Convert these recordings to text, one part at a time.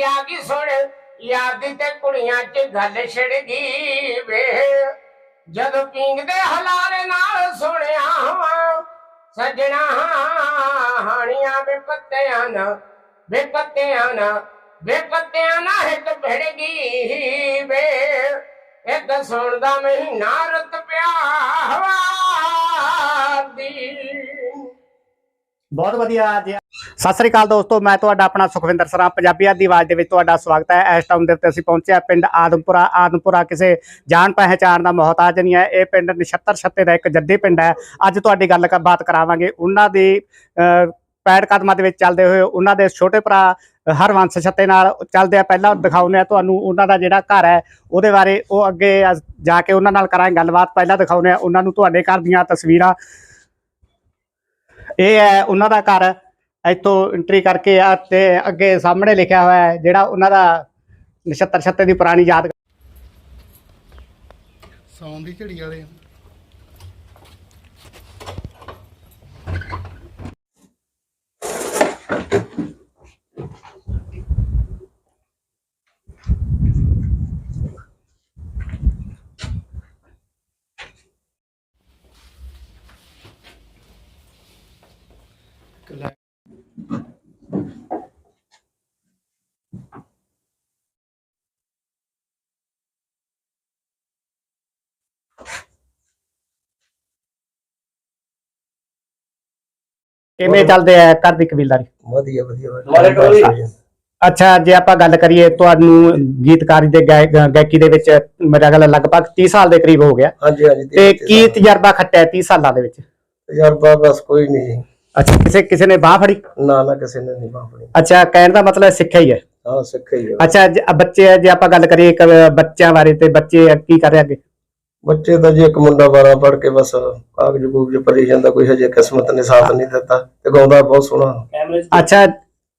ਆ ਗਈ ਸੁਣ, ਯਾਰ ਤੇ ਕੁੜੀਆਂ 'ਚ ਗੱਲ ਛਿੜ ਗਈ ਵੇ ਜਦੋਂ ਪੀਂਗਦੇ ਹਲਾਰੇ ਨਾਲ ਸੁਣਿਆ ਵਾਂ, ਸਜਣਾ ਹਾਣੀਆਂ ਵੇ ਪੱਤਿਆਂ ਨਾ ਵੇ ਪੱਤਿਆਂ ਨਾ ਵੇ ਪੱਤਿਆਂ ਨਾ ਹਿੱਕ ਭਿੜ ਗਈ ਵੇ ਇੱਕ ਸੁਣਦਾ ਮਹੀਨਾ ਰਤ ਪਿਆ ਹਵਾ ਦੀ। ਬਹੁਤ ਵਧੀਆ ਜੀ ਸਤਿ ਸ੍ਰੀ ਅਕਾਲ ਦੋਸਤੋ, ਮੈਂ ਤੁਹਾਡਾ ਆਪਣਾ ਸੁਖਵਿੰਦਰ ਸਰਾਂ। ਪੰਜਾਬੀਆਂ ਦੀ ਆਵਾਜ਼ ਦੇ ਵਿੱਚ ਤੁਹਾਡਾ ਸਵਾਗਤ ਹੈ। ਇਸ ਟਾਈਮ ਦੇ ਉੱਤੇ ਅਸੀਂ ਪਹੁੰਚੇ ਹਾਂ ਪਿੰਡ ਆਦਮਪੁਰਾ। ਆਦਮਪੁਰਾ ਕਿਸੇ ਜਾਣ ਪਹਿਚਾਣ ਦਾ ਮੁਹਤਾਜ ਨਹੀਂ ਹੈ। ਇਹ ਪਿੰਡ ਨਛੱਤਰ ਛੱਤੇ ਦਾ ਇੱਕ ਜੱਦੀ ਪਿੰਡ ਹੈ। ਅੱਜ ਤੁਹਾਡੀ ਗੱਲ ਕਰ ਬਾਤ ਕਰਾਵਾਂਗੇ। ਉਹਨਾਂ ਦੀ ਪੈੜ ਕਦਮਾਂ ਦੇ ਵਿੱਚ ਚੱਲਦੇ ਹੋਏ ਉਹਨਾਂ ਦੇ ਛੋਟੇ ਭਰਾ ਹਰਵੰਸ ਛੱਤੇ ਨਾਲ ਚੱਲਦੇ ਆ। ਪਹਿਲਾਂ ਦਿਖਾਉਂਦੇ ਆ ਤੁਹਾਨੂੰ ਉਹਨਾਂ ਦਾ ਜਿਹੜਾ ਘਰ ਹੈ। ਉਹਦੇ ਬਾਰੇ ਉਹ ਅੱਗੇ ਅਸ- ਜਾ ਕੇ ਉਹਨਾਂ ਨਾਲ ਕਰਾਂਗੇ ਗੱਲਬਾਤ। ਪਹਿਲਾਂ ਦਿਖਾਉਂਦੇ ਆ ਉਹਨਾਂ ਨੂੰ ਤੁਹਾਡੇ ਘਰ ਦੀਆਂ ਤਸਵੀਰਾਂ। ਇਹ ਹੈ ਉਹਨਾਂ ਦਾ ਘਰ, ਇੱਥੋਂ ਐਂਟਰੀ ਕਰਕੇ ਆ ਤੇ ਅੱਗੇ ਸਾਹਮਣੇ ਲਿਖਿਆ ਹੋਇਆ ਹੈ, ਜਿਹੜਾ ਉਹਨਾਂ ਦਾ ਨਛੱਤਰ ਛੱਤੇ ਦੀ ਪੁਰਾਣੀ ਯਾਦ ਸੌਣ ਦੀ ਝੜੀ ਵਾਲੇ ਕਿਵੇਂ ਚੱਲਦੇ ਆ ਘਰ ਦੀ ਕਬੀਲਦਾਰੀ? ਵਧੀਆ ਵਧੀਆ। ਅੱਛਾ ਜੇ ਆਪਾਂ ਗੱਲ ਕਰੀਏ ਤੁਹਾਨੂੰ ਗੀਤਕਾਰੀ ਦੇ ਗਾਇ- ਗਾਇਕੀ ਦੇ ਵਿੱਚ ਮੇਰਾ ਗੱਲ ਲਗਭਗ 30 ਸਾਲ ਦੇ ਕਰੀਬ ਹੋ ਗਿਆ। ਹਾਂਜੀ ਹਾਂਜੀ ਤੇ ਕੀ ਤਜਰਬਾ ਖੱਟਿਆ 30 ਸਾਲਾਂ ਦੇ ਵਿੱਚ? ਤਜਰਬਾ ਬਸ ਕੋਈ ਨਹੀਂ ਜੀ। ਅੱਛਾ ਕਿਸੇ ਕਿਸੇ ਨੇ ਬਾਹ ਫੜੀ? ਨਾ ਨਾ ਕਿਸੇ ਨੇ ਨਹੀਂ ਬਾਪਣੀ ਅੱਛਾ ਕਹਿਣ ਦਾ ਮਤਲਬ ਸਿੱਖਿਆ ਹੀ ਹੈ। ਹਾਂ ਸਿੱਖਿਆ ਹੀ ਆ। ਅੱਛਾ ਜੇ ਬੱਚੇ ਜੇ ਆਪਾਂ ਗੱਲ ਕਰੀਏ ਇੱਕ ਬੱਚਿਆਂ ਬਾਰੇ ਤੇ ਬੱਚੇ ਕੀ ਕਰ ਰਹੇ ਅੱਗੇ? ਬੱਚੇ ਤਾਂ ਜੀ ਇੱਕ ਮੁੰਡਾ 12 ਪੜ ਕੇ ਬਸ ਕਾਗਜ਼ ਕੂਗਜ਼ ਭਰੀ ਜਾਂਦਾ ਕੋਈ ਹਜੇ ਕਿਸਮਤ ਨੇ ਸਾਥ ਨਹੀਂ ਦਿੱਤਾ ਤੇ ਗਾਉਂਦਾ ਬਹੁਤ ਸੋਹਣਾ। ਅੱਛਾ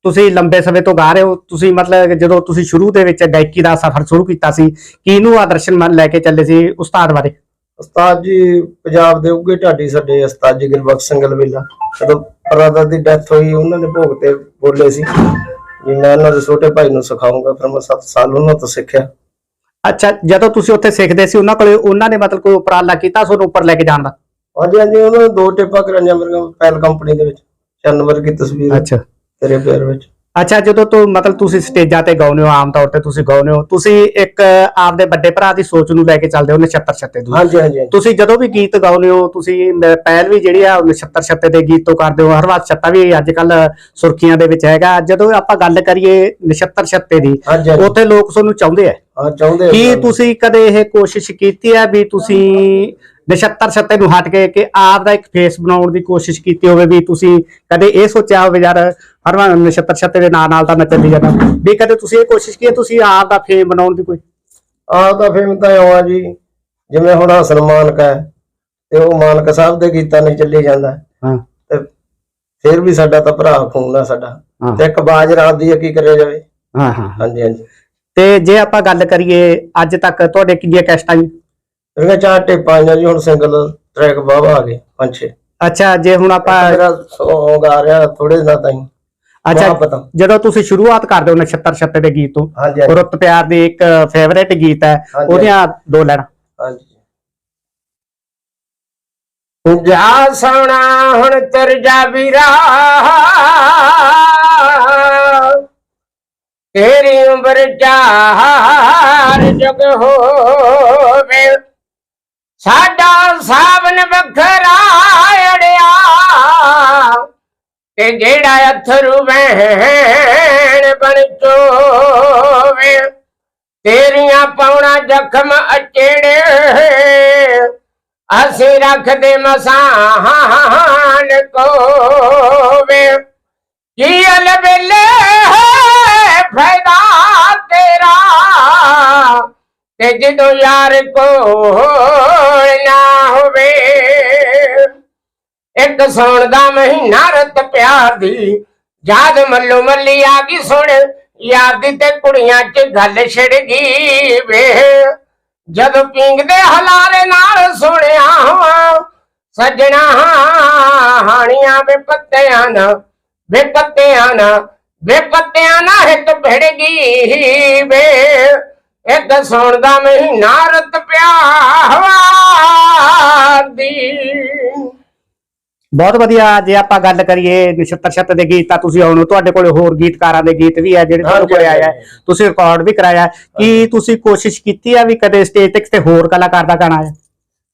ਤੁਸੀਂ ਲੰਬੇ ਸਮੇਂ ਤੋਂ ਗਾ ਰਹੇ ਹੋ ਤੁਸੀਂ ਮਤਲਬ ਜਦੋਂ ਤੁਸੀਂ ਸ਼ੁਰੂ ਦੇ ਵਿੱਚ ਗਾਇਕੀ ਦਾ ਸਫ਼ਰ ਸ਼ੁਰੂ ਕੀਤਾ ਸੀ ਕਿਹਨੂੰ ਆਦਰਸ਼ਨ ਮੰਨ ਲੈ ਕੇ ਚੱਲੇ ਸੀ ਉਸਤਾਦ ਬਾਰੇ? ਉਸਤਾਦ ਜੀ ਪੰਜਾਬ ਦੇ ਉੱਗੇ ਢਾਡੀ ਸਾਡੇ ਉਸਤਾਦ ਜੀ ਗੁਰਬਖਸ਼ ਸਿੰਘ ਲਵੇਲਾ ਜਦੋਂ ਪਰਾਦਾ ਦੀ ਡੈਥ ਹੋਈ ਉਹਨਾਂ ਨੇ ਭੋਗ ਤੇ ਬੋਲੇ ਸੀ ਵੀ ਮੈਂ ਇਹਨਾਂ ਦੇ ਛੋਟੇ ਭਾਈ ਨੂੰ ਸਿਖਾਉਂਗਾ ਫਿਰ ਮੈਂ 7 ਸਾਲ ਉਹਨਾਂ ਤੋਂ ਸਿੱਖਿਆ। ਅੱਛਾ ਜਦੋਂ ਤੁਸੀਂ ਉੱਥੇ ਸਿੱਖਦੇ ਸੀ ਉਹਨਾਂ ਕੋਲੇ ਉਹਨਾਂ ਨੇ ਮਤਲਬ ਕੋਈ ਉਪਰਾਲਾ ਕੀਤਾ ਤੁਹਾਨੂੰ ਉੱਪਰ ਲੈ ਕੇ ਜਾਣ ਦਾ? ਹਾਂਜੀ ਹਾਂਜੀ ਉਹਨਾਂ ਨੇ ਦੋ ਟੇਪਾਂ ਕਰਾਈਆਂ ਮੇਰੇ ਪੈਲ ਕੰਪਨੀ ਦੇ ਵਿੱਚ ਚੰਨ ਵਰਗੀ ਤਸਵੀਰ ਅੱਛਾ। ਤੇਰੇ ਪਿਆਰ ਵਿੱਚ। ਅੱਛਾ ਜਦੋਂ ਤੋਂ ਮਤਲਬ ਤੁਸੀਂ ਸਟੇਜਾਂ ਤੇ ਗਾਉਂਦੇ ਹੋ ਆਮ ਤੌਰ ਤੇ ਤੁਸੀਂ ਗਾਉਂਦੇ ਹੋ ਤੁਸੀਂ ਇੱਕ ਆਪਦੇ ਵੱਡੇ ਭਰਾ ਦੀ ਸੋਚ ਨੂੰ ਲੈ ਕੇ ਚੱਲਦੇ ਹੋ ਨਛੱਤਰ ਛੱਤੇ ਤੋਂ ਹਾਂਜੀ ਹਾਂਜੀ ਹਾਂਜੀ। ਤੁਸੀਂ ਜਦੋਂ ਵੀ ਗੀਤ ਗਾਉਂਦੇ ਹੋ ਤੁਸੀਂ ਮ- ਪਹਿਲ ਵੀ ਜਿਹੜੀ ਆ ਉਹ ਨਛੱਤਰ ਛੱਤੇ ਦੇ ਗੀਤ ਤੋਂ ਕਰਦੇ ਹੋ ਹਰਵਾਸ ਛੱਤਾ ਵੀ ਅੱਜ ਕੱਲ ਸੁਰਖੀਆਂ ਦੇ ਵਿੱਚ ਹੈਗਾ ਜਦੋਂ ਆਪਾਂ ਗੱਲ ਕਰੀਏ ਨਛੱਤਰ ਛੱਤੇ ਦੀ ਹਾਂਜੀ ਹਾਂਜੀ। ਉੱਥੇ ਲੋਕ ਤੁਹਾਨੂੰ ਚਾਹੁੰਦੇ ਆ ਹਾਂ ਚਾਹੁੰਦੇ ਕੀ ਹਾਂ। ਤੁਸੀਂ ਕਦੇ ਇਹ ਕੋਸ਼ਿਸ਼ ਕੀਤੀ ਹੈ ਵੀ ਤੁਸੀਂ ਨਛੱਤਰ ਛੱਤੇ ਨੂੰ ਹਟ ਕੇ ਕਿ ਆਪ ਦਾ ਇੱਕ ਫੇਸ ਬਣਾਉਣ ਦੀ ਕੋਸ਼ਿਸ਼ ਕੀਤੀ ਹੋਵੇ ਵੀ ਤੁਸੀਂ ਕਦੇ ਇਹ ਸੋਚਿਆ ਹੋਵੇ ਯਾਰ ਹਰਵਾਂ ਨਛੱਤਰ ਛੱਤੇ ਦੇ ਨਾਂ ਨਾਲ ਤਾਂ ਮੈਂ ਚੱਲੀ ਜਾਣਾ ਵੀ ਕਦੇ ਤੁਸੀਂ ਇਹ ਕੋਸ਼ਿਸ਼ ਕੀਤੀ ਤੁਸੀਂ ਆਪ ਦਾ ਫੇਮ ਬਣਾਉਣ ਦੀ ਕੋਈ? ਆਹ ਤਾਂ ਫੇਮ ਤਾਂ ਇਉਂ ਆ ਜੀ ਜਿਵੇਂ ਹੁਣ ਹਸਨ ਮਾਨਕ ਹੈ ਤੇ ਉਹ ਮਾਨਕ ਸਾਹਿਬ ਦੇ ਗੀਤਾਂ ਨੇ ਚੱਲੀ ਜਾਂਦਾ। ਹਾਂ। ਤੇ ਫਿਰ ਵੀ ਸਾਡਾ ਤਾਂ ਭਰਾ ਖੂਨ ਆ ਸਾਡਾ। ਤੇ ਇੱਕ ਬਾਜ ਰਾਤ ਦੀ ਕੀ ਕਰਿਆ ਜਾਵੇ। ਹਾਂ ਹਾਂ। ਹਾਂਜੀ ਹਾਂਜੀ। ਤੇ ਜੇ ਆਪਾਂ ਗੱਲ ਕਰੀਏ ਅੱਜ ਤੱਕ ਤੁਹਾਡੇ ਕਿੰਨੀਆਂ ਕੈਸਟਾਂ ਜੀ? ਇਹਨਾਂ ਚਾਰ ਟੇਪਾਂ ਆਈਆਂ ਜੀ ਹੁਣ ਸਿੰਗਲ ਟਰੈਕ ਬਾਵਾ ਆ ਗਏ ਪੰਜ ਛੇ। ਅੱਛਾ ਜੇ ਹੁਣ ਆਪਾਂ ਮੇਰਾ ਸੌਂਗ ਆ ਰਿਹਾ ਥੋੜੇ ਦਿਨਾਂ ਤਾਈਂ। ਅੱਛਾ। ਜਦੋਂ ਤੁਸੀਂ ਸ਼ੁਰੂਆਤ ਕਰਦੇ ਹੋ ਨਛੱਤਰ ਛੱਤੇ ਦੇ ਗੀਤ ਤੋਂ ਰੁੱਤ ਪਿਆਰ ਦੀ ਇੱਕ ਫੇਵਰੇਟ ਗੀਤ ਹੈ। ਉਹਦੀਆਂ ਦੋ ਲੈਣਾ ਹਾਂਜੀ। ਜਾ ਸੋਣਾ ਹੁਣ ਤਰ ਜਾ ਵੀਰਾ। ਤੇਰੀ ਉਮਰ ਚਾਰ ਜਗ ਹੋਵੇ। ਸਾਡਾ ਸਾਵਨ ਵੱਖਰਾ ਅੜਿਆ ਤੇ ਜਿਹੜਾ ਅਥਰੂ ਵਹਿਣ ਬਣ ਚੋਵੇ। ਤੇਰੀਆਂ ਪਾਉਣਾ ਜ਼ਖਮ ਅਚੇੜੇ, ਅਸੀਂ ਰੱਖਦੇ ਮਸਾਨ ਕੋਵੇ। ਕੀ ਅਲਬੇਲੇ ਹੈ ਫਾਇਦਾ ਤੇਰਾ ਤੇ ਜਦੋਂ ਯਾਰ ਕੋਲ ਨਾ ਹੋਵੇ। ਇੱਕ ਸੌਣ ਦਾ ਮਹੀਨਾ ਰਤ ਪਿਆਰ ਦੀ, ਯਾਦ ਮੱਲੋ ਮੱਲੀ ਆ ਗਈ ਸੁਣ। ਯਾਦ ਤੇ ਕੁੜੀਆਂ 'ਚ ਗੱਲ ਛਿੜ ਗਈ ਵੇ। ਜਦੋਂ ਪੀਂਗਦੇ ਹਲਾਰੇ ਨਾਲ ਸੁਣਿਆ ਵਾਂ ਸਜਣਾ ਹਾਣੀਆਂ ਵੇ ਪੱਤਿਆਂ ਨਾ ਵੇ ਪੱਤਿਆਂ ਨਾ ਵੇ ਪੱਤਿਆਂ ਨਾ ਹਿੱਕ ਭਿੜ ਗਈ ਵੇ। ਇੱਕ ਸੌਣ ਦਾ ਮਹੀਨਾ ਰਤ ਪਿਆਰ ਦੀ ਬਹੁਤ ਵਧੀਆ ਜੇ ਆਪਾਂ ਗੱਲ ਕਰੀਏ ਨਛੱਤਰ ਛੱਤ ਦੇ ਗੀਤ ਤਾਂ ਤੁਸੀਂ ਹੁਣ ਤੁਹਾਡੇ ਕੋਲੇ ਹੋਰ ਗੀਤਕਾਰਾਂ ਦੇ ਗੀਤ ਵੀ ਆ ਜਿਹੜੇ ਤੁਹਾਡੇ ਕੋਲੇ ਆਏ ਆ ਹਾਂਜੀ। ਤੁਸੀਂ ਰਿਕਾਰਡ ਵੀ ਕਰਾਇਆ। ਕੀ ਤੁਸੀਂ ਕੋਸ਼ਿਸ਼ ਕੀਤੀ ਆ ਵੀ ਕਦੇ ਸਟੇਜ ਤੇ ਕਿਸੇ ਹੋਰ ਕਲਾਕਾਰ ਦਾ ਗਾਣਾ ਆਇਆ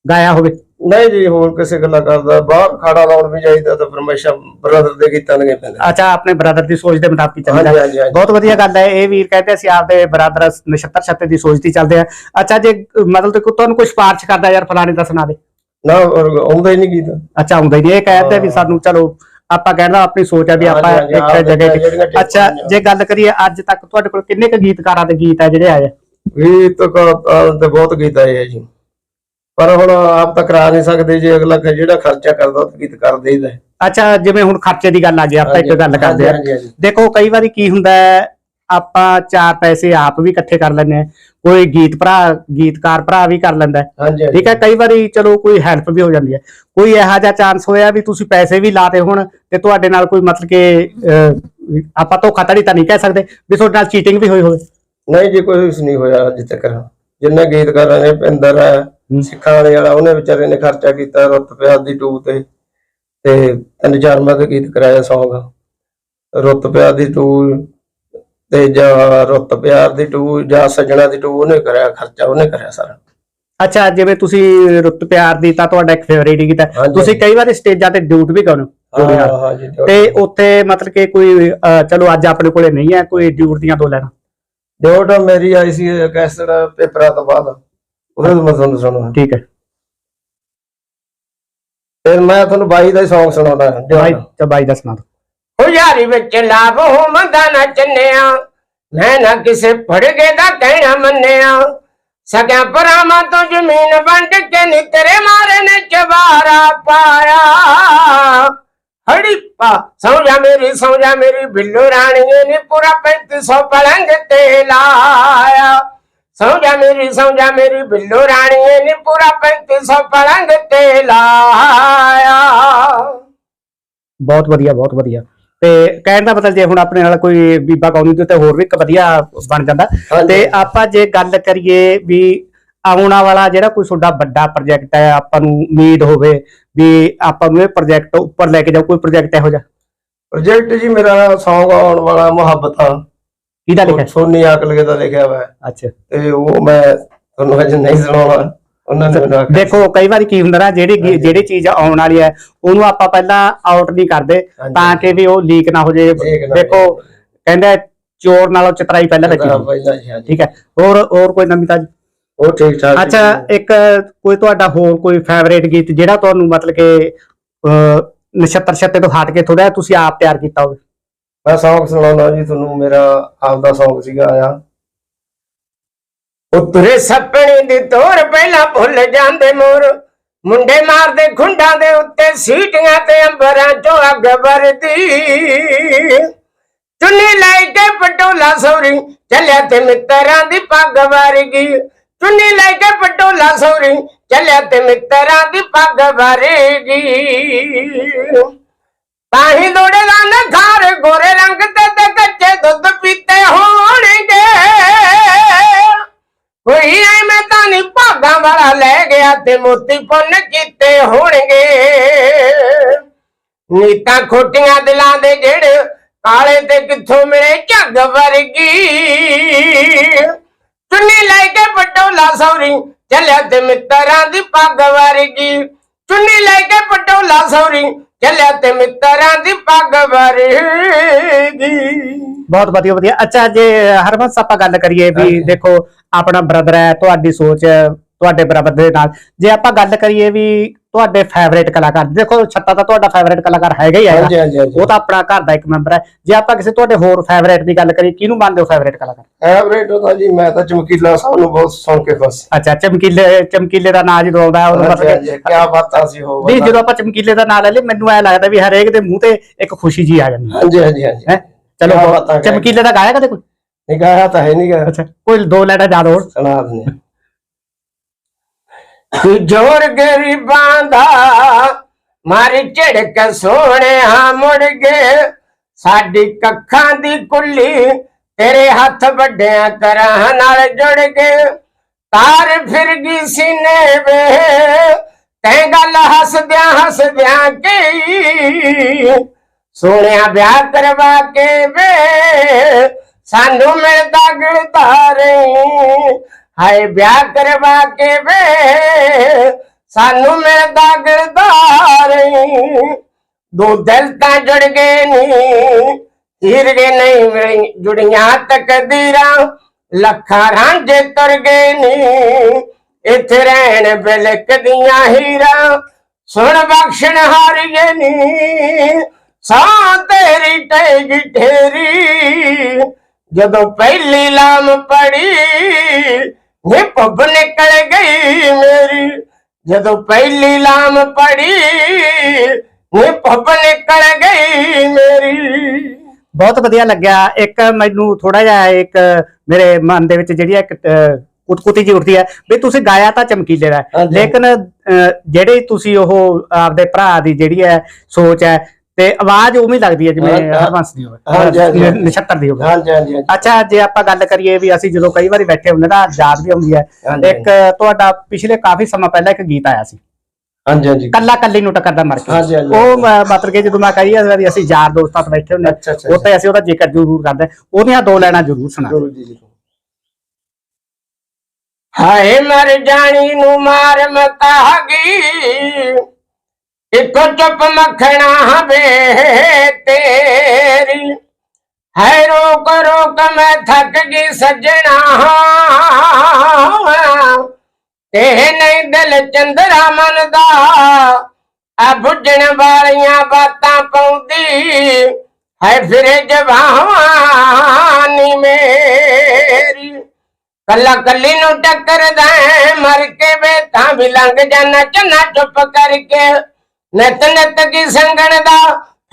ਗਾਇਆ ਹੋਵੇ ਨਹੀਂ ਜੀ ਹੋਰ ਕਿਸੇ ਗੱਲਾਂ ਕਰਦਾ। ਬਾਹਰ ਖਾੜਾ ਲਾਉਣ ਵੀ ਜਾਈਦਾ ਤਾਂ ਪਰਮੇਸ਼ਰ ਬ੍ਰਦਰ ਦੇ ਗੀਤਾਂ ਲਗੇ ਪੈਂਦੇ ਅੱਛਾ ਆਪਣੇ ਬ੍ਰਦਰ ਦੀ ਸੋਚ ਦੇ ਮੁਤਾਬਿਕ ਚੱਲਦਾ। ਹਾਂਜੀ। ਬਹੁਤ ਵਧੀਆ ਗੱਲ ਹੈ। ਇਹ ਵੀਰ ਕਹਿੰਦੇ ਅਸੀਂ ਆਪਦੇ ਬ੍ਰਦਰ ਨਛੱਤਰ ਛੱਤ ਦੀ ਸੋਚ ਦੀ ਚੱਲਦੇ ਆ ਅੱਛਾ ਜੇ ਮਤਲਬ ਤੇ ਕੋਈ ਤੁਹਾਨੂੰ ਕੋਈ ਸਿਫਾਰਿਸ਼ ਕਰਦਾ ਯਾਰ ਫਲਾਣੇ ਦਾ ਸੁਣਾ ਦੇ। ਨਾ ਔਰ ਆਉਂਦਾ ਹੀ ਨਹੀਂ ਗੀਤ। ਅੱਛਾ ਹੁੰਦਾ ਹੀ ਨਹੀਂ। ਇਹ ਕਹਿੰਦੇ ਵੀ ਸਾਨੂੰ ਚਲੋ ਆਪਾਂ ਕਹਿੰਦਾ ਆਪਣੀ ਸੋਚ ਆ ਵੀ ਆਪਾਂ ਹਾਂਜੀ, ਹਾਂਜੀ, ਇੱਕ ਆਪਦੇ ਜਗ੍ਹਾ ਜਿਹੜੀਆਂ ਤੇ ਅੱਛਾ ਜੇ ਗੱਲ ਕਰੀਏ ਅੱਜ ਤੱਕ ਤੁਹਾਡੇ ਕੋਲ ਕਿੰਨੇ ਕੁ ਗੀਤਕਾਰਾਂ ਦੇ ਗੀਤ ਆ ਜਿਹੜੇ ਆਏ ਆ? ਗੀਤ ਤੇ ਬਹੁਤ ਗੀਤ ਆਏ ਆ ਜੀ। ਪਰ ਹੁਣ ਆਪ ਤਾਂ ਕਰਾ ਨਹੀਂ ਸਕਦੇ ਜੇ ਅਗਲਾ ਜਿਹੜਾ ਖਰਚਾ ਕਰਦਾ ਉਹ ਤਾਂ ਗੀਤ ਕਰ ਦੇਈਦਾ। ਅੱਛਾ ਜਿਵੇਂ ਹੁਣ ਖਰਚੇ ਦੀ ਗੱਲ ਆ ਗਈ ਆਪਾਂ ਇੱਕ ਗੱਲ ਕਰਦੇ ਆ। ਦੇਖੋ ਕਈ ਵਾਰੀ ਕੀ ਹੁੰਦਾ ਆਪਾਂ ਚਾਰ ਪੈਸੇ ਆਪ ਵੀ ਇਕੱਠੇ ਕਰ ਲੈਂਦੇ ਆ ਕੋਈ ਗੀਤ ਭਰਾ ਗੀਤਕਾਰ ਭਰਾ ਵੀ ਕਰ ਲੈਂਦਾ। ਠੀਕ ਹੈ ਕਈ ਵਾਰੀ ਚਲੋ ਕੋਈ ਹੈਲਪ ਵੀ ਹੋ ਜਾਂਦੀ ਹੈ ਕੋਈ ਇਹੋ ਜਿਹਾ ਚਾਂਸ ਹੋਇਆ ਵੀ ਤੁਸੀਂ ਪੈਸੇ ਵੀ ਲਾਤੇ ਹੋਣ ਤੇ ਤੁਹਾਡੇ ਨਾਲ ਕੋਈ ਮਤਲਬ ਕਿ ਆਪਾਂ ਧੋਖਾਧੜੀ ਤਾਂ ਨਹੀਂ ਕਹਿ ਸਕਦੇ ਵੀ ਤੁਹਾਡੇ ਨਾਲ ਚੀਟਿੰਗ ਵੀ ਹੋਈ ਹੋਵੇ ਨਹੀਂ ਜੀ ਕੋਈ ਨਹੀਂ ਹੋਇਆ ਅਜੇ ਤੱਕ ਜਿੰਨੇ ਗੀਤਕਾਰਾਂ ਨੇ ਪਿੰਦਰ ਹੈ ਸਿੱਖਾਂ ਵਾਲੇ ਵਾਲਾ ਉਹਨੇ ਵਿਚਾਰੇ ਨੇ ਖਰਚਾ ਕੀਤਾ ਰੁੱਤ ਪਿਆਰ ਦੀ ਟੂ ਤੇ। ਤੇ ਤਿੰਨ ਚਾਰ ਮੈਂ ਗੀਤ ਕਰਾਇਆ Song ਰੁੱਤ ਪਿਆਰ ਦੀ ਟੂ ਤੇ ਜਾਂ ਰੁੱਤ ਪਿਆਰ ਦੀ ਟੂ ਜਾਂ ਸੱਜਣਾ ਦੀ ਟੂ ਉਹਨੇ ਕਰਿਆ ਖਰਚਾ ਉਹਨੇ ਕਰਿਆ ਸਾਰਾ। ਅੱਛਾ ਜਿਵੇਂ ਤੁਸੀਂ ਰੁੱਤ ਪਿਆਰ ਦੀ ਤਾਂ ਤੁਹਾਡਾ ਇੱਕ ਫੇਵਰੇਟ ਗੀਤ ਹੈ। ਤੁਸੀਂ ਕਈ ਵਾਰੀ ਸਟੇਜਾਂ ਤੇ ਡਿਊਟ ਵੀ ਜੀ ਤੇ ਉੱਥੇ ਮਤਲਬ ਕਿ ਕੋਈ ਚਲੋ ਅੱਜ ਆਪਣੇ ਕੋਲੇ ਨਹੀਂ ਹੈ ਕੋਈ ਡਿਊਟ ਦੀਆਂ ਦੋ ਲੈਣਾ ਡਿਊਟ ਮੇਰੀ ਆਈ ਸੀ ਕੈਸਟ ਪੇਪਰਾਂ ਤੋਂ ਬਾਅਦ ਉਹਦੇ ਤੋਂ ਮੈਂ ਤੁਹਾਨੂੰ ਸੁਣਾਉਣਾ ਠੀਕ ਹੈ। ਫਿਰ ਮੈਂ ਤੁਹਾਨੂੰ ਬਾਈ ਦਾ ਹੀ Song ਸੁਣਾਉਣਾ ਬਾਈ ਤੇ ਬਾਈ ਦਾ ਸੁਣਾ ਦਿਓ। ਹੁਜਾਰੀ ਵਿੱਚ ਲਾਭ ਹੋ ਮੰਦਾ ਨਾ ਚੰਨਿਆ ਮੈਂ ਨਾ ਕਿਸੇ ਫੜਗੇ ਦਾ ਕਹਿਣਾ ਮੰਨਿਆ। ਸਕਿਆ ਪਰਾਵਾਂ ਤੋਂ ਜ਼ਮੀਨ ਵੰਡ ਕੇ ਨੀ ਤੇਰੇ ਮਾਰੇ ਨੇ ਚਵਾਰਾ ਪਾਇਆ। ਹੜੀ ਪਾ ਸੌਜਾ ਮੇਰੀ ਸੌਜਾ ਮੇਰੀ ਬਿੱਲੂ ਰਾਣੀਏ ਨੇ ਪੂਰਾ 3500 ਪਲੰਗ ਤੇ ਲਾਇਆ। ਸੌਜਾ ਮੇਰੀ ਸੌਜਾ ਮੇਰੀ ਬਿੱਲੂ ਰਾਣੀਏ ਨੇ ਪੂਰਾ 3500 ਪਲੰਗ ਤੇ ਲਾਇਆ। ਬਹੁਤ ਵਧੀਆ ਬਹੁਤ ਵਧੀਆ। ਤੇ ਕਹਿਣ ਦਾ ਮਤਲਬ ਜੇ ਹੁਣ ਆਪਣੇ ਨਾਲ ਕੋਈ ਬੀਬਾ ਗਾਉਂਦੀ ਤੇ- ਹੋਰ ਵੀ ਇੱਕ ਵਧੀਆ ਬਣ ਜਾਂਦਾ। ਤੇ ਆਪਾਂ ਜੇ ਗੱਲ ਕਰੀਏ ਵੀ ਆਉਣਾ ਵਾਲਾ ਜਿਹੜਾ ਕੋਈ ਤੁਹਾਡਾ ਵੱਡਾ ਪ੍ਰੋਜੈਕਟ ਹੈ ਆਪਾਂ ਨੂੰ ਉਮੀਦ ਹੋਵੇ ਵੀ ਆਪਾਂ ਨੂੰ ਇਹ ਪ੍ਰੋਜੈਕਟ ਉੱਪਰ ਲੈ ਕੇ ਜਾਓ ਕੋਈ ਪ੍ਰੋਜੈਕਟ ਇਹੋ ਜਿਹਾ? ਪ੍ਰੋਜੈਕਟ ਜੀ ਮੇਰਾ Song ਆਉਣ ਵਾਲਾ ਮੁਹੱਬਤਾਂ ਕਿਹਦਾ ਲਿਖਿਆ? ਸੋਨੀ ਆਕਲਗੇ ਦਾ ਲਿਖਿਆ ਹੋਇਆ। ਹੈ ਅੱਛਾ। ਤੇ ਉਹ ਮੈਂ ਤੁਹਾਨੂੰ ਅੱਜ ਨਹੀਂ ਸੁਣਾਉਣਾ। ਉਹਨਾਂ ਨੇ ਦੇਖੋ ਕਈ ਵਾਰੀ ਕੀ ਹੁੰਦਾ ਨਾ ਜਿਹੜੀ ਜਿਹੜੀ ਚੀਜ਼ ਆਉਣ ਵਾਲੀ ਹੈ ਉਹਨੂੰ ਆਪਾਂ ਪਹਿਲਾਂ ਆਊਟ ਨਹੀਂ ਕਰਦੇ। ਤਾਂ ਕਿ ਵੀ ਉਹ ਲੀਕ ਨਾ ਹੋ ਜੇ ਦੇਖੋ ਕਹਿੰਦੇ ਚੋਰ ਨਾਲੋਂ ਚਤਰਾਈ ਪਹਿਲਾਂ ਰੱਖੀ। ਠੀਕ ਹੈ। ਹੋਰ ਹੋਰ ਕੋਈ ਨਵੀਂ ਤਾਜੀ? ਉਹ ਠੀਕ ਠਾਕ ਅੱਛਾ ਇੱਕ ਕੋਈ ਤੁਹਾਡਾ ਹੋਰ ਕੋਈ ਫੇਵਰੇਟ ਗੀਤ ਜਿਹੜਾ ਤੁਹਾਨੂੰ ਮਤਲਬ ਕਿ ਨਛੱਤਰ ਛੱਤੇ ਤੋਂ ਹਟ ਕੇ ਥੋੜਾ ਤੁਸੀਂ ਆਪ ਤਿਆਰ ਕੀਤਾ ਹੋਵੇ? ਮੈਂ Song ਸੁਣਾਉਣਾ ਜੀ ਤੁਹਾਨੂੰ ਮੇਰਾ ਆਪਦਾ Song ਸੀਗਾ ਆਇਆ। ਉਤਰੇ ਸੱਪਣੀ ਦੀ ਤੋਰ ਪਹਿਲਾਂ ਭੁੱਲ ਜਾਂਦੇ ਮੋਰ ਮੁੰਡੇ ਮਾਰਦੇ ਖੁੰਡਾਂ ਦੇ ਉੱਤੇ ਸੀਟੀਆਂ ਤੇ ਅੰਬਰਾਂ ਚੋਂ ਅੱਗ ਵਰਦੀ। ਚੁੰਨੀ ਲੈ ਕੇ ਪਟੋਲਾ ਸੌਰੀ ਚੱਲਿਆ ਤੇ ਮਿੱਤਰਾਂ ਦੀ ਪੱਗ ਵਰਗੀ। ਚੁੰਨੀ ਲੈ ਕੇ ਪਟੋਲਾ ਸੌਰੀ ਚੱਲਿਆ ਤੇ ਮਿੱਤਰਾਂ ਦੀ ਪੱਗ ਵਰਗੀ ਤਾਹੀ ਲੋੜੇ ਦਾ ਨਖਾਰ ਗੋਰੇ ਰੰਗ ਤੇ ਤੇ ਕੱਚੇ ਦੁੱਧ ਪੀਤੇ ਹੋਣਗੇ। ਕੋਈ ਐਵੇਂ ਤਾਂ ਨਹੀਂ ਭਾਗਾਂ ਵਾਲਾ ਲੈ ਗਿਆ ਤੇ ਮੋਤੀ ਪੁੰਨ ਕੀਤੇ ਹੋਣਗੇ। ਨੀਤਾਂ ਖੋਟੀਆਂ ਦਿਲਾਂ ਦੇ ਜਿਹੜੇ ਕਾਲੇ ਤੇ ਕਿੱਥੋਂ ਮਿਲੇ ਝੱਗ ਵਰਗੀ। ਚੁੰਨੀ ਲੈ ਕੇ ਪਟੋਲਾ ਸੌਰੀ। ਚੱਲਿਆ ਤੇ ਮਿੱਤਰਾਂ ਦੀ ਪੱਗ ਵਰਗੀ। ਚੁੰਨੀ ਲੈ ਕੇ ਪਟੋਲਾ ਸੌਰੀ। ਚੱਲਿਆ ਤੇ ਮਿੱਤਰਾਂ ਦੀ ਪੱਗ ਵਰਗੀ। ਬਹੁਤ ਵਧੀਆ ਵਧੀਆ। ਅੱਛਾ ਜੇ ਹਰਮਨ ਆਪਾਂ ਗੱਲ ਕਰੀਏ ਵੀ। ਦੇਖੋ ਆਪਣਾ ਬ੍ਰਦਰ ਹੈ ਤੁਹਾਡੀ ਸੋਚ ਤੁਹਾਡੇ ਬਰਾਬਰ ਦੇ ਨਾਲ। ਜੇ ਆਪਾਂ ਗੱਲ ਕਰੀਏ ਵੀ ਤੁਹਾਡੇ ਫੇਵਰੇਟ ਕਲਾਕਾਰ। ਦੇਖੋ ਛੱਤਾ ਤਾਂ ਤੁਹਾਡਾ ਫੇਵਰੇਟ ਕਲਾਕਾਰ ਹੈਗਾ ਹੀ ਹਾਂਜੀ ਹੈਗਾ। ਹਾਂਜੀ ਹਾਂਜੀ ਉਹ ਤਾਂ ਆਪਣਾ ਘਰ ਦਾ ਇੱਕ ਮੈਂਬਰ ਹੈ। ਜੇ ਆਪਾਂ ਕਿਸੇ ਤੁਹਾਡੇ ਹੋਰ ਫੇਵਰੇਟ ਦੀ ਗੱਲ ਕਰੀਏ ਕਿਹਨੂੰ ਮੰਨਦੇ ਹੋ ਫੇਵਰੇਟ ਕਲਾਕਾਰ? ਐਵਰੇਟ ਉਹਦਾ ਜੀ ਮੈਂ ਤਾਂ ਚਮਕੀਲਾ ਸਾਹਿਬ ਨੂੰ ਬਹੁਤ ਸੁਣ ਕੇ ਖੁਸ਼ ਅੱਛਾ ਚਮਕੀਲੇ ਚਮਕੀਲੇ ਦਾ ਨਾਂ ਜਦੋਂ ਆਉਂਦਾ ਹਾਂਜੀ ਮਤਲਬ ਕੀ ਬਾਤਾਂ ਸੀ ਉਹ ਨਹੀਂ ਜਦੋਂ ਆਪਾਂ ਚਮਕੀਲੇ ਦਾ ਨਾਂ ਲੈ ਲਈ ਮੈਨੂੰ ਐ ਲੱਗਦਾ ਵੀ ਹਰੇਕ ਦੇ ਮੂੰਹ ਤੇ ਇੱਕ ਖੁਸ਼ੀ ਜੀ ਆ ਜਾਂਦੀ ਹਾਂਜੀ ਹਾਂਜੀ ਹਾਂਜੀ। ਹੈ? ਕਿਆ ਚਲੋ ਬਾਤਾਂ ਕਹਿ- ਚਮਕੀਲੇ ਦਾ ਗਾਇਆ ਕਦੇ ਕੋਈ? ਨਹੀਂ ਗਾਇਆ ਤਾਂ ਹੈ ਨਹੀਂ ਗਾ। ਅੱਛਾ ਕੋਈ ਦੋ ਲੈਣਾ ਯਾਦ ਹੋਰ। ਸੁਣਾ ਦਿੰਦੇ ਜੋਰ ਗਰੀਬਾਂ ਦਾ ਮਾਰੀ ਝੜਕ ਸੋਹਣਿਆ ਮੁੜ ਗਏ ਸਾਡੀ ਕੱਖਾਂ ਦੀ ਕੁੱਲੀ ਤੇਰੇ ਹੱਥ ਵੱਡਿਆਂ ਕਰਾਂ ਨਾਲ ਜੁੜ ਗਏ ਤਾਰ ਫਿਰ ਗਈ ਸੀਨੇ ਵੇ, ਤੈਂ ਗੱਲ ਹੱਸਦਿਆਂ ਹੱਸਦਿਆਂ ਕੀ? ਸੋਹਣਿਆ ਵਿਆਹ ਕਰਵਾ ਕੇ ਵੇ, ਸਾਨੂੰ ਮਿਲਦਾ ਗਿਲਤਾਰੇ ਹਾਏ ਵਿਆਹ ਕਰਵਾ ਕੇ ਵੇ, ਸਾਨੂੰ ਮੈਂ ਗਿਲਤਾਰੇ ਦੋ ਦਿਲ ਤਾਂ ਜੁੜ ਗਏ ਨੀ ਹੀਰ ਨਹੀਂ ਜੁੜੀਆਂ ਤਕਦੀਰਾਂ, ਲੱਖਾਂ ਰਾਂਝੇ ਤੁਰ ਗਏ ਨੀ। ਇੱਥੇ ਰਹਿਣ ਬਿਲਕਦੀਆਂ ਹੀਰਾ, ਸੁਣ ਬਖਸ਼ਣ ਹਾਰੀਏ ਨੀ। ਸਾਂ ਤੇਰੀ ਟੈਗੀ ਠੇਰੀ, ਜਦੋਂ ਪਹਿਲੀ ਲਾਮ ਪੜੀ ਨੀ ਪੱਬ ਨਿਕਲ ਗਈ ਮੇਰੀ। ਜਦੋਂ ਪਹਿਲੀ ਲਾਮ ਪੜੀ ਨੀ ਪੱਬ ਨਿਕਲ ਗਈ ਮੇਰੀ। ਬਹੁਤ ਵਧੀਆ ਲੱਗਿਆ। ਇੱਕ ਮੈਨੂੰ ਥੋੜਾ ਜਿਹਾ ਇੱਕ ਮੇਰੇ ਮਨ ਦੇ ਵਿੱਚ ਜਿਹੜੀ ਇੱਕ ਕੁਤਕੁਤੀ ਜੀ ਉੱਠਦੀ ਹੈ ਵੀ ਤੁਸੀਂ ਗਾਇਆ ਤਾਂ ਚਮਕੀਲੇ ਦਾ। ਲੇਕਿਨ ਜਿਹੜੇ ਤੁਸੀਂ ਉਹ ਆਪਦੇ ਭਰਾ ਦੀ ਜਿਹੜੀ ਹੈ ਸੋਚ ਹੈ ਤੇ ਆਵਾਜ਼ ਉਵੇਂ ਹੀ ਲੱਗਦੀ ਹੈ ਜਿਵੇਂ ਹਾਂ, ਹਾਂ। ਦੀ ਹੋਵੇ ਹਾਂਜੀ, ਹਾਂਜੀ, ਹਾਂਜੀ। ਨਛੱਤਰ ਦੀ ਹੋਵੇ ਹਾਂਜੀ ਹਾਂਜੀ ਹਾਂਜੀ। ਅੱਛਾ ਜੇ ਆਪਾਂ ਗੱਲ ਕਰੀਏ ਵੀ ਅਸੀਂ ਜਦੋਂ ਕਈ ਵਾਰੀ ਬੈਠੇ ਹੁੰਦੇ ਨਾ ਯਾਦ ਵੀ ਆਉਂਦੀ ਹੈ ਹਾਂਜੀ, ਇੱਕ ਤੁਹਾਡਾ ਪਿਛਲੇ ਕਾਫੀ ਸਮਾਂ ਪਹਿਲਾਂ ਇੱਕ ਗੀਤ ਆਇਆ ਸੀ ਹਾਂਜੀ ਹਾਂਜੀ ਕੱਲਾ ਕੱਲੀ ਨੂੰ ਟੱਕਰਦਾ ਮਰ ਕੇ ਹਾਂਜੀ, ਹਾਂਜੀ। ਉਹ ਮ- ਮਤਲਬ ਕਿ ਜਦੋਂ ਮੈਂ ਕਹੀ ਆ ਵੀ ਅਸੀਂ ਯਾਰ ਦੋਸਤਾਂ ਤੋਂ ਬੈਠੇ ਹੁੰਦੇ ਅੱਛਾ, ਅੱਛਾ, ਉਹ ਤੇ ਅਸੀਂ ਉਹਦਾ ਜ਼ਿਕਰ ਜ਼ਰੂਰ ਕਰਦੇ ਹਾਂ। ਉਹਦੀਆਂ ਦੋ ਲੈਣਾ ਜ਼ਰੂਰ ਸੁਣਾ ਗੁਰੂ ਜੀ ਜੀ ਹਾਏ ਮਰ ਜਾਣੀ ਨੂੰ ਮਾਰ ਮਤਾਗੀ ਇੱਕੋ ਚੁੱਪ ਮੱਖਣਾ ਵੇ ਤੇਰੀ। ਹੈ ਰੋਕ ਰੋਕ ਮੈਂ ਥੱਕ ਗਈ ਸੱਜਣਾ। ਤੇ ਨਹੀਂ ਦਿਲ ਚੰਦਰਾ ਮਨ ਦਾ ਆ ਬੁੱਝਣ ਵਾਲੀਆਂ ਬਾਤਾਂ ਪਾਉਂਦੀ। ਹੈ ਫਿਰੇ ਜਵਾਨੀ ਮੇਰੀ। ਕੱਲਾ ਕੱਲੀ ਨੂੰ ਟੱਕਰਦਾ ਹੈ, ਮਰ ਕੇ ਵੇ ਤਾਂ ਵੀ ਲੰਘ ਜਾਣਾ ਚੰਨਾ ਚੁੱਪ ਕਰਕੇ। ਨਿਤ ਨਿਤ ਕੀ ਸੰਗਣ ਦਾ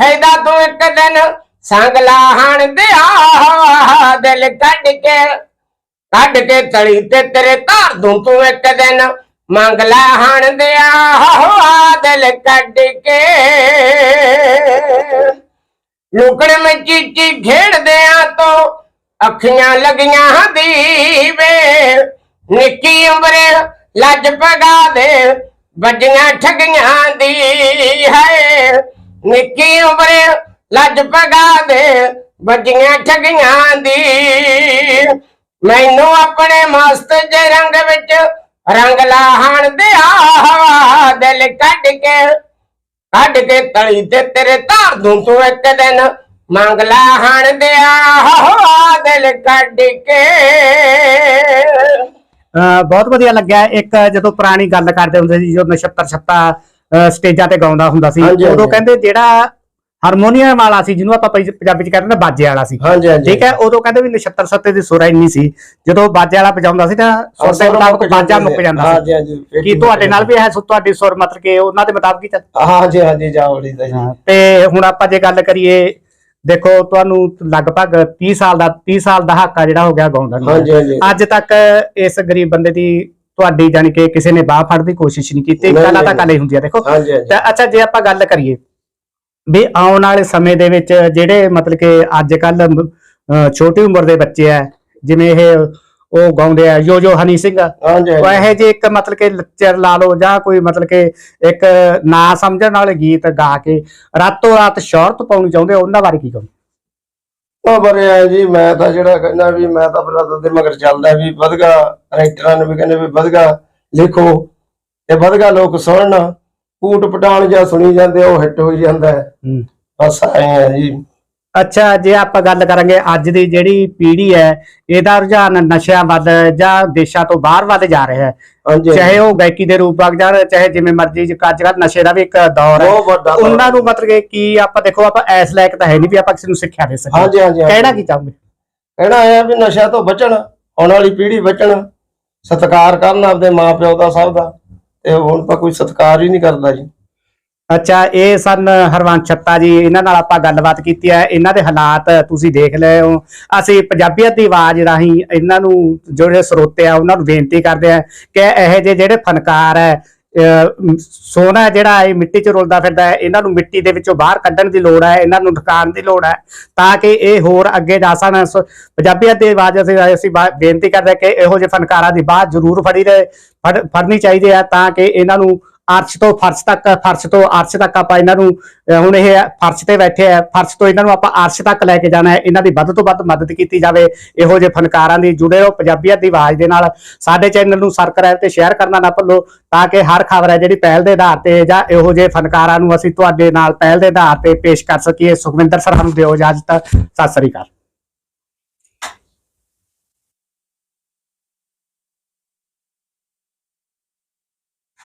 ਫਾਇਦਾ ਤੂੰ ਇੱਕ ਦਿਨ ਸੰਗ ਲਾਹਣ ਦਿਆ, ਦਿਲ ਕੱਢ ਕੇ ਕੱਢ ਕੇ ਤਲੀ ਤੇ ਤੇਰੇ ਧਾਰ ਦੂੰ ਤੂੰ ਇੱਕ ਦਿਨ ਮੰਗ ਲਾਹਣ ਦਿਆ, ਦਿਲ ਕੱਢ ਕੇ। ਲੁਕੜ ਮੈਂ ਚੀਚੀ ਖੇਡਦਿਆਂ ਤੋਂ ਅੱਖੀਆਂ ਲੱਗੀਆਂ ਦੀਵੇ, ਨਿੱਕੀ ਉਮਰੇ ਲੱਜ ਪਗਾ ਦੇ ਵੱਡੀਆਂ ਠਗੀਆਂ ਦੀ ਹੈ। ਨਿੱਕੀ ਉਮਰੇ ਲੱਜ ਪਗਾ ਦੇ, ਵੱਡੀਆਂ ਠਗੀਆਂ ਦੀ। ਮੈਨੂੰ ਆਪਣੇ ਮਸਤ ਜੇ ਰੰਗ ਵਿੱਚ ਰੰਗ ਲਾਹਣ ਦਿਆ ਦਿਲ ਕੱਢ ਕੇ। ਕੱਢ ਕੇ ਤਲੀ ਤੇ ਤੇਰੇ ਧਾਰ ਦੂੰ ਤੂੰ ਇੱਕ ਦਿਨ ਮੰਗ ਲਾ ਹਣ ਦਿਆ ਦਿਲ ਕੱਢ ਕੇ। ਬਹੁਤ ਵਧੀਆ ਲੱਗਿਆ ਇੱਕ ਜਦੋਂ ਪੁਰਾਣੀ ਗੱਲ ਕਰਦੇ ਹੁੰਦੇ ਸੀ ਜਦੋਂ ਨਛੱਤਰ ਛੱਤਾ ਸਟੇਜਾਂ ਤੇ ਗਾਉਂਦਾ ਹੁੰਦਾ ਸੀ ਉਦੋਂ। ਕਹਿੰਦੇ ਜਿਹੜਾ ਹਾਰਮੋਨੀਅਮ ਵਾਲਾ ਸੀ ਜਿਹਨੂੰ ਆਪਾਂ ਪੰਜ- ਪੰਜਾਬੀ ਚ ਕਹਿੰਦੇ ਨੇ ਬਾਜੇ ਵਾਲਾ ਸੀ। ਠੀਕ ਹੈ ਉਦੋਂ ਕਹਿੰਦੇ ਵੀ ਨਛੱਤਰ ਸੱਤੇ ਦੀ ਸੁਰ ਇੰਨੀ ਸੀ ਜਦੋਂ ਬਾਜੇ ਵਾਲਾ ਵਜਾਉਂਦਾ ਸੀ ਤਾਂ ਸੁਰ ਦੇ ਮੁਤਾਬਕ ਬਾਜਾ ਮੁੱਕ ਜਾਂਦਾ ਸੀ। ਕੀ ਤੁਹਾਡੇ ਨਾਲ ਵੀ ਹੈ ਸੁ- ਤੁਹਾਡੀ ਸੁਰ ਮਤਲਬ ਕਿ ਉਹਨਾਂ ਦੇ ਮੁਤਾਬਕ ਹੀ ਚੱਲ ਹਾਂਜੀ ਹਾਂਜੀ ਜਾਵੜੀ ਜੀ। ਤੇ ਹੁਣ ਆਪਾਂ ਜੇ ਗੱਲ ਕਰੀਏ ਦੇਖੋ ਤੁਹਾਨੂੰ ਲਗਭਗ 30 ਸਾਲ ਦਾ 30 ਸਾਲ ਦਾ ਹੱਕਾ ਜਿਹੜਾ ਹੋ ਗਿਆ ਗਾਉਂਦਾ। ਹਾਂਜੀ ਹਾਂਜੀ ਅੱਜ ਤੱਕ ਇਸ ਗਰੀਬ ਬੰਦੇ ਦੀ ਤੁਹਾਡੀ ਜਾਨੀ ਕਿ ਕਿਸੇ ਨੇ ਬਾਹ ਫੜਨ ਦੀ ਕੋਸ਼ਿਸ਼ ਨਹੀਂ ਕੀਤੀ ਨਹੀਂ, ਕਲਾ ਤਾਂ ਨਹੀਂ। ਕਲਾ ਹੁੰਦੀ ਹੈ ਦੇਖੋ ਹਾਂਜੀ ਹਾਂਜੀ ਤਾਂ ਅੱਛਾ ਜੇ ਆਪਾਂ ਗੱਲ ਕਰੀਏ ਵੀ ਆਉਣ ਵਾਲੇ ਸਮੇਂ ਦੇ ਵਿੱਚ ਜਿਹੜੇ ਮਤਲਬ ਕਿ ਅੱਜ ਕੱਲ ਛੋਟੀ ਉਮਰ ਦੇ ਬੱਚੇ ਆ ਜਿਵੇਂ ਇਹ ਉਹ ਗਾਉਂਦੇ ਆ ਯੋ ਯੋ ਹਨੀ ਸਿੰਘ। ਹਾਂਜੀ ਉਹ ਇਹੋ ਜਿਹੇ ਇੱਕ ਮਤਲਬ ਕਿ ਲੱਚਰ ਲਾ ਲਓ ਜਾਂ ਕੋਈ ਮਤਲਬ ਕਿ ਇੱਕ ਨਾ ਸਮਝਣ ਵਾਲੇ ਗੀਤ ਗਾ ਕੇ ਰਾਤੋਂ ਰਾਤ ਸ਼ੌਹਰਤ ਪਾਉਣੀ ਚਾਹੁੰਦੇ ਆ, ਉਹਨਾਂ ਬਾਰੇ ਕੀ ਕਹੋ ਉਹ ਬਰੇ ਆ ਜੀ ਮੈਂ ਤਾਂ ਜਿਹੜਾ ਕਹਿੰਦਾ ਵੀ ਮੈਂ ਤਾਂ ਬਰਾਦਰ ਦੇ ਮਗਰ ਚੱਲਦਾ ਵੀ ਵਧਗਾ ਰਾਈਟਰਾਂ ਨੂੰ ਵੀ ਕਹਿੰਦੇ ਵੀ ਵਧਗਾ ਲਿਖੋ। ਤੇ ਵਧਗਾ ਲੋਕ ਸੁਣਨ ਕੂਟ ਪਟਾਣ ਜਾਂ ਸੁਣੀ ਜਾਂਦੇ ਉਹ ਹਿੱਟ ਹੋਈ ਜਾਂਦਾ ਹੈ। ਬਸ ਆਏ ਆ ਜੀ। ਅੱਛਾ ਜੇ ਆਪਾਂ ਗੱਲ ਕਰਾਂਗੇ ਅੱਜ ਦੀ ਜਿਹੜੀ ਪੀੜ੍ਹੀ ਹੈ ਇਹਦਾ ਰੁਝਾਨ ਨਸ਼ਿਆਂ ਵੱਲ ਜਾਂ ਦੇਸ਼ਾਂ ਤੋਂ ਬਾਹਰ ਵੱਲ ਜਾ ਰਿਹਾ ਹੈ। ਚਾਹੇ ਉਹ ਗਾਇਕੀ ਦੇ ਰੂਪ ਵੱਲ ਜਾਣ ਚਾਹੇ ਜਿਵੇਂ ਮਰਜ਼ੀ ਅੱਜ ਕੱਲ੍ਹ ਨਸ਼ੇ ਦਾ ਵੀ ਇੱਕ ਦੌਰ ਹੈ। ਉਹਨਾਂ ਨੂੰ ਮਤਲਬ ਕਿ ਕੀ ਆਪਾਂ ਦੇਖੋ ਆਪਾਂ ਐਸ ਲਾਇਕ ਤਾਂ ਹੈ ਨਹੀਂ ਵੀ ਆਪਾਂ ਕਿਸੇ ਨੂੰ ਸਿੱਖਿਆ ਦੇ ਸਕੀਏ। ਹਾਂਜੀ ਹਾਂਜੀ ਹਾਂਜੀ। ਕਹਿਣਾ ਕੀ ਚਾਹੋਗੇ? ਕਹਿਣਾ ਇਹ ਵੀ ਨਸ਼ਿਆਂ ਤੋਂ ਬਚਣ ਆਉਣ ਵਾਲੀ ਪੀੜ੍ਹੀ ਬਚਣ ਸਤਿਕਾਰ ਕਰਨ ਆਪਦੇ ਮਾਪਿਓ ਦਾ ਸਭ ਦਾ। ਤੇ ਹੁਣ ਤਾਂ ਕੋਈ ਸਤਿਕਾਰ ਹੀ ਨਹੀਂ ਕਰਦਾ ਜੀ। ਅੱਛਾ, ਇਹ ਸਨ ਹਰਵੰਸ਼ ਛੱਤਾ ਜੀ, ਇਹਨਾਂ ਨਾਲ ਆਪਾਂ ਗੱਲਬਾਤ ਕੀਤੀ ਹੈ। ਇਹਨਾਂ ਦੇ ਹਾਲਾਤ ਤੁਸੀਂ ਦੇਖ ਲਏ ਹੋ। ਅਸੀਂ ਪੰਜਾਬੀਅਤ ਦੀ ਆਵਾਜ਼ ਰਾਹੀਂ ਇਹਨਾਂ ਨੂੰ ਜਿਹੜੇ ਸਰੋਤੇ ਆ, ਉਹਨਾਂ ਨੂੰ ਬੇਨਤੀ ਕਰਦੇ ਆ ਕਿ ਇਹੋ ਜਿਹੇ ਜਿਹੜੇ ਫਨਕਾਰ ਹੈ ਸੋਨਾ ਜਿਹੜਾ ਇਹ ਮਿੱਟੀ 'ਚ ਰੁਲਦਾ ਫਿਰਦਾ ਹੈ, ਇਹਨਾਂ ਨੂੰ ਮਿੱਟੀ ਦੇ ਵਿੱਚੋਂ ਬਾਹਰ ਕੱਢਣ ਦੀ ਲੋੜ ਹੈ, ਇਹਨਾਂ ਨੂੰ ਠਕਾਣ ਦੀ ਲੋੜ ਹੈ, ਤਾਂ ਕਿ ਇਹ ਹੋਰ ਅੱਗੇ ਜਾ ਸਕਣ। ਸੋ, ਪੰਜਾਬੀਅਤ ਦੀ ਆਵਾਜ਼ ਅਸੀਂ ਅਸੀਂ ਬੇਨਤੀ ਕਰਦੇ ਹਾਂ ਕਿ ਇਹੋ ਜਿਹੇ ਫਨਕਾਰਾਂ ਦੀ ਬਾਤ ਜ਼ਰੂਰ ਫੜੀ ਰਹੇ, ਫੜ- ਫੜਨੀ ਚਾਹੀਦੀ ਹੈ ਤਾਂ ਕਿ ਇਹਨਾਂ ਨੂੰ ਅਰਸ਼ ਤੋਂ ਫਰਸ਼ ਤੱਕ, ਫਰਸ਼ ਤੋਂ ਅਰਸ਼ ਤੱਕ ਆਪਾਂ ਇਹਨਾਂ ਨੂੰ ਹੁਣ ਇਹ ਫਰਸ਼ ਤੇ ਬੈਠੇ ਆ, ਫਰਸ਼ ਤੋਂ ਇਹਨਾਂ ਨੂੰ ਆਪਾਂ ਅਰਸ਼ ਤੱਕ ਲੈ ਕੇ ਜਾਣਾ ਹੈ। ਇਹਨਾਂ ਦੀ ਵੱਧ ਤੋਂ ਵੱਧ ਮਦਦ ਕੀਤੀ ਜਾਵੇ। ਇਹੋ ਜਿਹੇ ਫਨਕਾਰਾਂ ਦੀ ਜੁੜੇ ਰਹੋ, ਪੰਜਾਬੀਅਤ ਦੀ ਆਵਾਜ਼ ਦੇ ਨਾਲ ਸਾਡੇ ਚੈਨਲ ਨੂੰ ਸਬਸਕ੍ਰਾਈਬ ਤੇ ਸ਼ੇਅਰ ਕਰਨਾ ਨਾ ਭੁੱਲੋ, ਤਾਂ ਕਿ ਹਰ ਖਬਰ ਹੈ ਜਿਹੜੀ ਪਹਿਲ ਦੇ ਆਧਾਰ ਤੇ ਜਾਂ ਇਹੋ ਜਿਹੇ ਫਨਕਾਰਾਂ ਨੂੰ ਅਸੀਂ ਤੁਹਾਡੇ ਨਾਲ ਪਹਿਲ ਦੇ ਆਧਾਰ ਤੇ ਪੇਸ਼ ਕਰ ਸਕੀਏ। ਸੁਖਵਿੰਦਰ ਸਰ ਨੂੰ ਦਿਓ ਇਜਾਜ਼ਤ। ਸਤਿ ਸ੍ਰੀ ਅਕਾਲ।